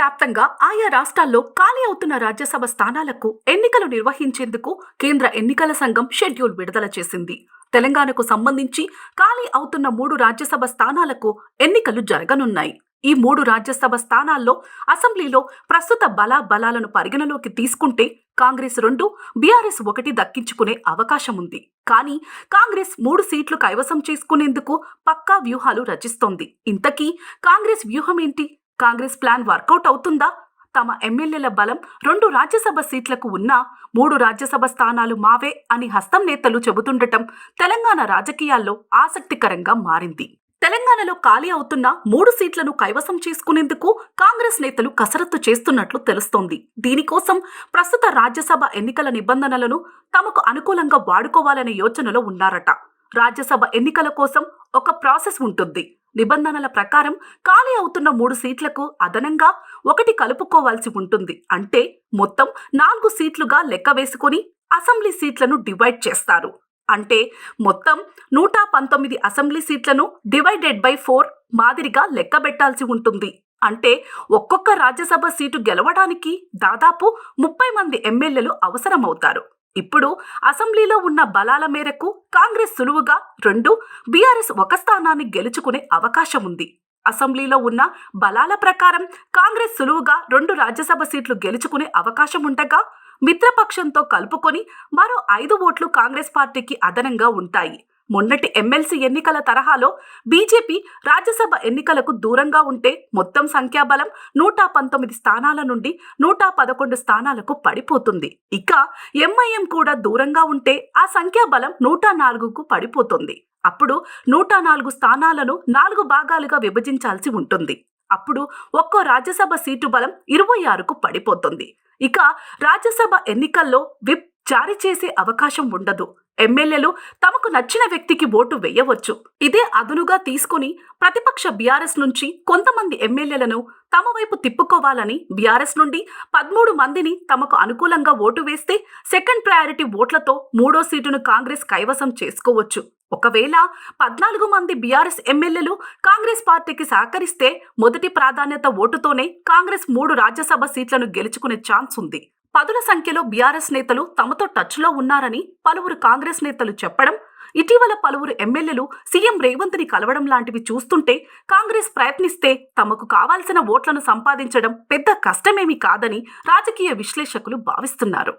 వ్యాప్తంగా ఆయా రాష్ట్రాల్లో ఖాళీ అవుతున్న రాజ్యసభ స్థానాలకు ఎన్నికలు నిర్వహించేందుకు కేంద్ర ఎన్నికల సంఘం షెడ్యూల్ విడుదల చేసింది. తెలంగాణకు సంబంధించి ఖాళీ అవుతున్న మూడు రాజ్యసభ స్థానాలకు ఎన్నికలు జరగనున్నాయి. ఈ మూడు రాజ్యసభ స్థానాల్లో అసెంబ్లీలో ప్రస్తుత బలా బలాలను పరిగణలోకి తీసుకుంటే కాంగ్రెస్ రెండు బీఆర్ఎస్ ఒకటి దక్కించుకునే అవకాశం ఉంది. కానీ కాంగ్రెస్ మూడు సీట్లు కైవసం చేసుకునేందుకు పక్కా వ్యూహాలు రచిస్తోంది. ఇంతకీ కాంగ్రెస్ వ్యూహం ఏంటి? కాంగ్రెస్ ప్లాన్ వర్కౌట్ అవుతుందా? తమ ఎమ్మెల్యేల బలం రెండు రాజ్యసభ సీట్లకు ఉన్నా మూడు రాజ్యసభ స్థానాలు మావే అని హస్తం నేతలు చెబుతుండటం తెలంగాణ రాజకీయాల్లో ఆసక్తికరంగా మారింది. తెలంగాణలో ఖాళీ అవుతున్న మూడు సీట్లను కైవసం చేసుకునేందుకు కాంగ్రెస్ నేతలు కసరత్తు చేస్తున్నట్లు తెలుస్తోంది. దీనికోసం ప్రస్తుత రాజ్యసభ ఎన్నికల నిబంధనలను తమకు అనుకూలంగా వాడుకోవాలనే యోచనలో ఉన్నారట. రాజ్యసభ ఎన్నికల కోసం ఒక ప్రాసెస్ ఉంటుంది. నిబంధనల ప్రకారం ఖాళీ అవుతున్న మూడు సీట్లకు అదనంగా ఒకటి కలుపుకోవాల్సి ఉంటుంది. అంటే మొత్తం నాలుగు సీట్లుగా లెక్క వేసుకుని అసెంబ్లీ సీట్లను డివైడ్ చేస్తారు. అంటే మొత్తం నూట పంతొమ్మిది అసెంబ్లీ సీట్లను డివైడెడ్ బై ఫోర్ మాదిరిగా లెక్క పెట్టాల్సి ఉంటుంది. అంటే ఒక్కొక్క రాజ్యసభ సీటు గెలవడానికి దాదాపు ముప్పై మంది ఎమ్మెల్యేలు అవసరమవుతారు. ఇప్పుడు అసెంబ్లీలో ఉన్న బలాల మేరకు కాంగ్రెస్ సులువుగా రెండు బీఆర్ఎస్ ఒక స్థానాన్ని గెలుచుకునే అవకాశం ఉంది. అసెంబ్లీలో ఉన్న బలాల ప్రకారం కాంగ్రెస్ సులువుగా రెండు రాజ్యసభ సీట్లు గెలుచుకునే అవకాశం ఉండగా మిత్రపక్షంతో కలుపుకొని మరో ఐదు ఓట్లు కాంగ్రెస్ పార్టీకి అదనంగా ఉంటాయి. మొన్నటి ఎమ్మెల్సీ ఎన్నికల తరహాలో బీజేపీ రాజ్యసభ ఎన్నికలకు దూరంగా ఉంటే మొత్తం సంఖ్యాబలం నూట పంతొమ్మిది స్థానాల నుండి నూట పదకొండు స్థానాలకు పడిపోతుంది. ఇక ఎంఐఎం కూడా దూరంగా ఉంటే ఆ సంఖ్యాబలం నూట నాలుగుకు పడిపోతుంది. అప్పుడు నూట నాలుగు స్థానాలను నాలుగు భాగాలుగా విభజించాల్సి ఉంటుంది. అప్పుడు ఒక్కో రాజ్యసభ సీటు బలం ఇరవై ఆరుకు పడిపోతుంది. ఇక రాజ్యసభ ఎన్నికల్లో విప్ జారీ చేసే అవకాశం ఉండదు. ఎమ్మెల్యేలు తమకు నచ్చిన వ్యక్తికి ఓటు వేయవచ్చు. ఇదే అదునుగా తీసుకుని ప్రతిపక్ష బీఆర్ఎస్ నుంచి కొంతమంది ఎమ్మెల్యేలను తమ వైపు తిప్పుకోవాలని బీఆర్ఎస్ నుండి పదమూడు మందిని తమకు అనుకూలంగా ఓటు వేస్తే సెకండ్ ప్రయారిటీ ఓట్లతో మూడో సీటును కాంగ్రెస్ కైవసం చేసుకోవచ్చు. ఒకవేళ పద్నాలుగు మంది బీఆర్ఎస్ ఎమ్మెల్యేలు కాంగ్రెస్ పార్టీకి సహకరిస్తే మొదటి ప్రాధాన్యత ఓటుతోనే కాంగ్రెస్ మూడు రాజ్యసభ సీట్లను గెలుచుకునే ఛాన్స్ ఉంది. పదుల సంఖ్యలో బీఆర్ఎస్ నేతలు తమతో టచ్లో ఉన్నారని పలువురు కాంగ్రెస్ నేతలు చెప్పడం ఇటీవల పలువురు ఎమ్మెల్యేలు సీఎం రేవంత్ని కలవడం లాంటివి చూస్తుంటే కాంగ్రెస్ ప్రయత్నిస్తే తమకు కావాల్సిన ఓట్లను సంపాదించడం పెద్ద కష్టమేమీ కాదని రాజకీయ విశ్లేషకులు భావిస్తున్నారు.